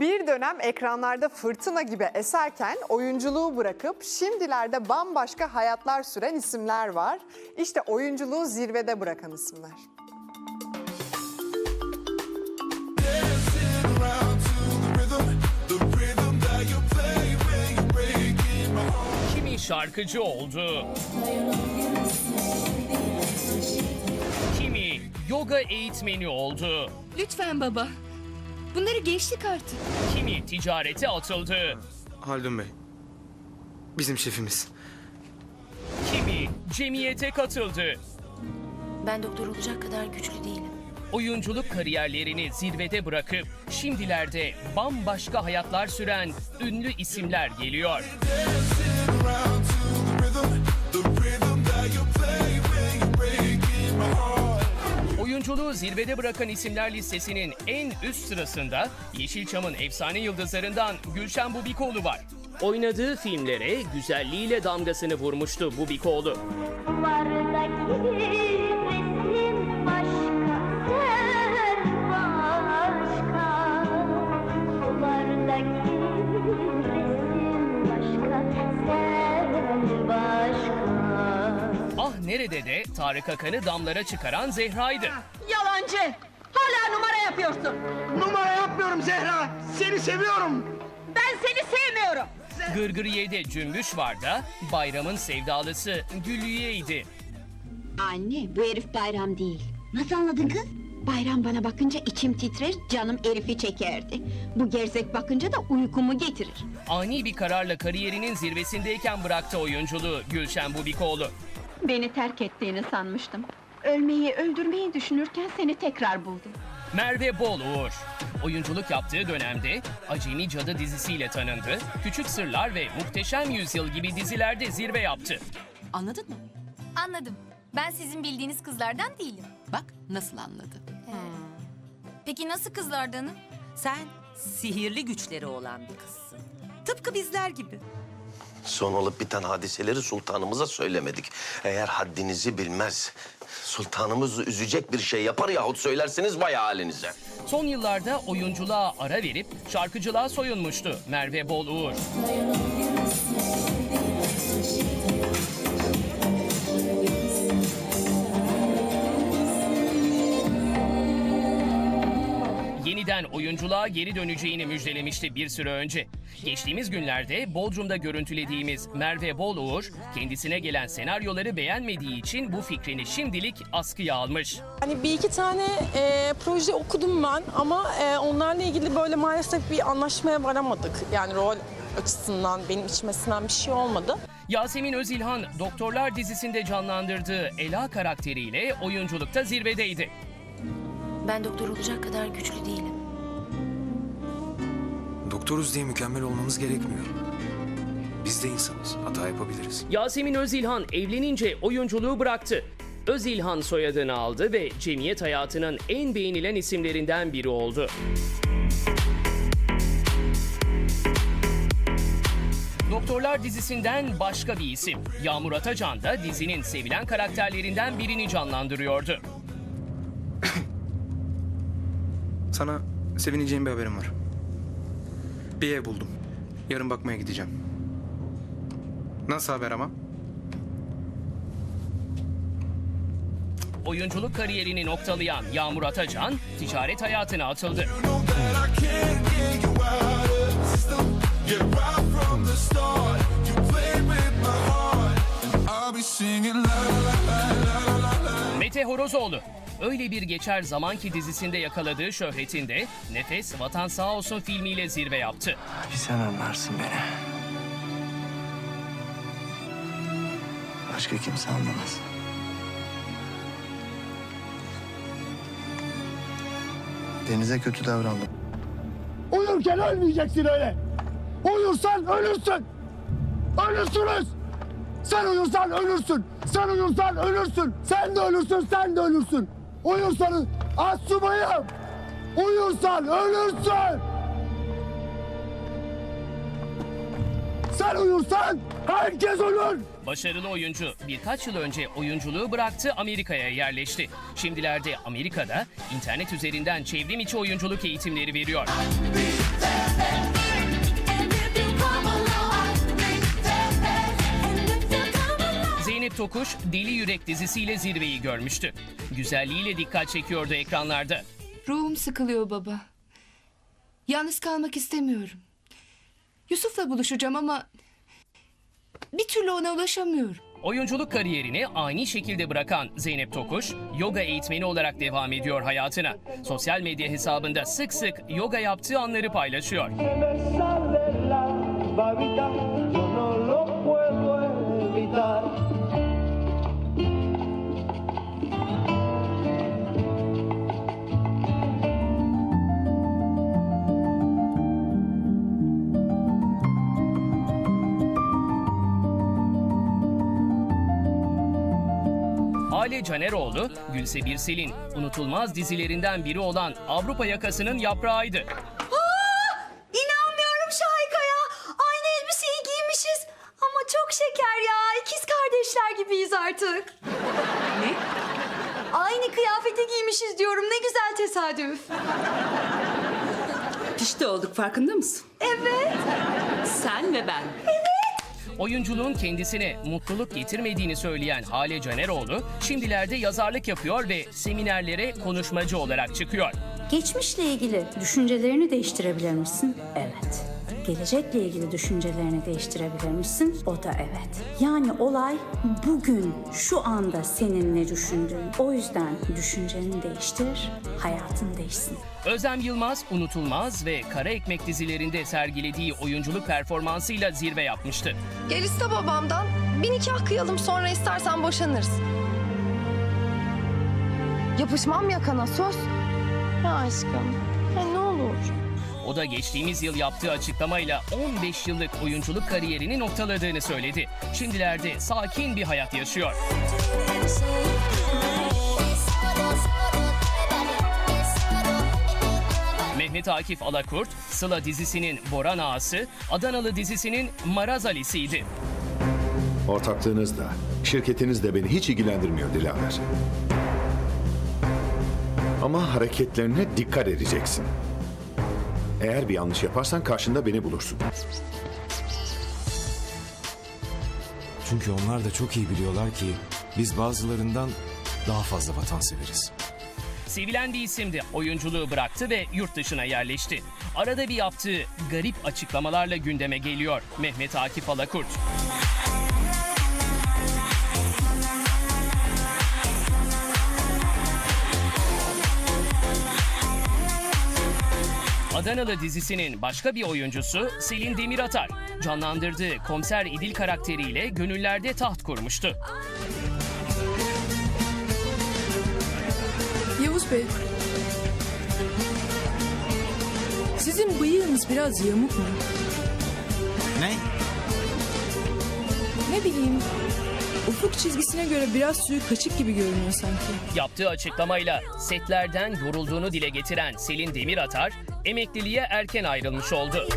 Bir dönem ekranlarda fırtına gibi eserken oyunculuğu bırakıp şimdilerde bambaşka hayatlar süren isimler var. İşte oyunculuğu zirvede bırakan isimler. Kimi şarkıcı oldu. Kimi yoga eğitmeni oldu. Lütfen baba. Bunları geçtik artık. Kimi ticarete atıldı. Haldun Bey. Bizim şefimiz. Kimi cemiyete katıldı. Ben doktor olacak kadar güçlü değilim. Oyunculuk kariyerlerini zirvede bırakıp şimdilerde bambaşka hayatlar süren ünlü isimler geliyor. Zirvede bırakan isimler listesinin en üst sırasında Yeşilçam'ın efsane yıldızlarından Gülşen Bubikoğlu var. Oynadığı filmlere güzelliğiyle damgasını vurmuştu Bubikoğlu. Duvardaki nerede de Tarık Akan'ı damlara çıkaran Zehra'ydı. Yalancı! Hala numara yapıyorsun. Numara yapmıyorum Zehra. Seni seviyorum. Ben seni sevmiyorum. Gırgıriye'de Cümbüş var da bayramın sevdalısı Güllüye'ydi. Anne bu herif bayram değil. Nasıl anladın kız? Bayram bana bakınca içim titrer, canım erifi çekerdi. Bu gerzek bakınca da uykumu getirir. Ani bir kararla kariyerinin zirvesindeyken bıraktı oyunculuğu Gülşen Bubikoğlu. Beni terk ettiğini sanmıştım. Ölmeyi, öldürmeyi düşünürken seni tekrar buldum. Merve Bol Uğur. Oyunculuk yaptığı dönemde Acemi Cadı dizisiyle tanındı, Küçük Sırlar ve Muhteşem Yüzyıl gibi dizilerde zirve yaptı. Anladın mı? Anladım. Ben sizin bildiğiniz kızlardan değilim. Bak nasıl anladın. Peki nasıl kızlardanım? Sen sihirli güçleri olan bir kızsın. Tıpkı bizler gibi. Son olup biten hadiseleri sultanımıza söylemedik. Eğer haddinizi bilmez, sultanımız üzecek bir şey yapar yahut söylersiniz vay halinize. Son yıllarda oyunculuğa ara verip şarkıcılığa soyunmuştu Merve Bol Uğur. Yeniden oyunculuğa geri döneceğini müjdelemişti bir süre önce. Geçtiğimiz günlerde Bodrum'da görüntülediğimiz Merve Bol Uğur, kendisine gelen senaryoları beğenmediği için bu fikrini şimdilik askıya almış. Hani bir iki tane e, proje okudum ben ama e, onlarla ilgili böyle maalesef bir anlaşmaya varamadık. Yani rol açısından benim içmesinden bir şey olmadı. Yasemin Özilhan Doktorlar dizisinde canlandırdığı Ela karakteriyle oyunculukta zirvedeydi. Ben doktor olacak kadar güçlü değilim. Doktoruz diye mükemmel olmamız gerekmiyor. Biz de insanız. Hata yapabiliriz. Yasemin Özilhan evlenince oyunculuğu bıraktı. Özilhan soyadını aldı ve cemiyet hayatının en beğenilen isimlerinden biri oldu. Doktorlar dizisinden başka bir isim. Yağmur Atacan da dizinin sevilen karakterlerinden birini canlandırıyordu. Sana sevineceğim bir haberim var. Bir ev buldum. Yarın bakmaya gideceğim. Nasıl haber ama? Oyunculuk kariyerini noktalayan Yağmur Atacan ticaret hayatına atıldı. Mete Horozoğlu öyle bir geçer zamanki dizisinde yakaladığı şöhretinde Nefes Vatan Sağ Olsun filmiyle zirve yaptı. Bir sen anlarsın beni. Başka kimse anlamaz. Denize kötü davrandım. Uyurken ölmeyeceksin öyle. Uyursan ölürsün. Ölürsünüz. Sen uyursan ölürsün. Sen uyursan ölürsün. Sen de ölürsün, sen de ölürsün. Uyursanız asubayım. Uyursan ölürsün. Sen uyursan herkes ölür. Başarılı oyuncu birkaç yıl önce oyunculuğu bıraktı Amerika'ya yerleşti. Şimdilerde Amerika'da internet üzerinden çevrim içi oyunculuk eğitimleri veriyor. Tokuş, Deli Yürek dizisiyle zirveyi görmüştü. Güzelliğiyle dikkat çekiyordu ekranlarda. Ruhum sıkılıyor baba. Yalnız kalmak istemiyorum. Yusuf'la buluşacağım ama bir türlü ona ulaşamıyorum. Oyunculuk kariyerini ani şekilde bırakan Zeynep Tokuş, yoga eğitmeni olarak devam ediyor hayatına. Sosyal medya hesabında sık sık yoga yaptığı anları paylaşıyor. Hale Caneroğlu, Gülse Birsel'in unutulmaz dizilerinden biri olan Avrupa Yakası'nın yaprağıydı. İnanmıyorum Şahika'ya. Aynı elbiseyi giymişiz. Ama çok şeker ya. İkiz kardeşler gibiyiz artık. Ne? Aynı kıyafeti giymişiz diyorum. Ne güzel tesadüf. Pişti olduk farkında mısın? Evet. Sen ve ben. Oyunculuğun kendisine mutluluk getirmediğini söyleyen Hale Caneroğlu, şimdilerde yazarlık yapıyor ve seminerlere konuşmacı olarak çıkıyor. Geçmişle ilgili düşüncelerini değiştirebilir misin? Evet. Gelecekle ilgili düşüncelerini değiştirebilir misin? O da evet. Yani olay bugün, şu anda senin ne düşündüğün. O yüzden düşünceni değiştir, hayatın değişsin. Özlem Yılmaz, Unutulmaz ve Kara Ekmek dizilerinde sergilediği oyunculuk performansıyla zirve yapmıştı. Gel iste babamdan. Bir nikah kıyalım sonra istersen boşanırız. Yapışmam yakana söz. Ya aşkım. Ya ne olur. O da geçtiğimiz yıl yaptığı açıklamayla 15 yıllık oyunculuk kariyerini noktaladığını söyledi. Şimdilerde sakin bir hayat yaşıyor. Mehmet Akif Alakurt, Sıla dizisinin Boran Ağası, Adanalı dizisinin Maraz Ali'siydi. Ortaklığınız da, şirketiniz de beni hiç ilgilendirmiyor Dilaver. Ama hareketlerine dikkat edeceksin. Eğer bir yanlış yaparsan karşında beni bulursun. Çünkü onlar da çok iyi biliyorlar ki biz bazılarından daha fazla vatanseveriz. Sevilen bir isimdi. Oyunculuğu bıraktı ve yurt dışına yerleşti. Arada bir yaptığı garip açıklamalarla gündeme geliyor Mehmet Akif Alakurt. Adanalı dizisinin başka bir oyuncusu Selin Demiratar. Canlandırdığı Komiser İdil karakteriyle gönüllerde taht kurmuştu. Yavuz Bey. Sizin bıyığınız biraz yamuk mu? Ne? Ne bileyim. Ufuk çizgisine göre biraz suyu kaçık gibi görünüyor sanki. Yaptığı açıklamayla setlerden yorulduğunu dile getiren Selin Demiratar, emekliliğe erken ayrılmış oldu.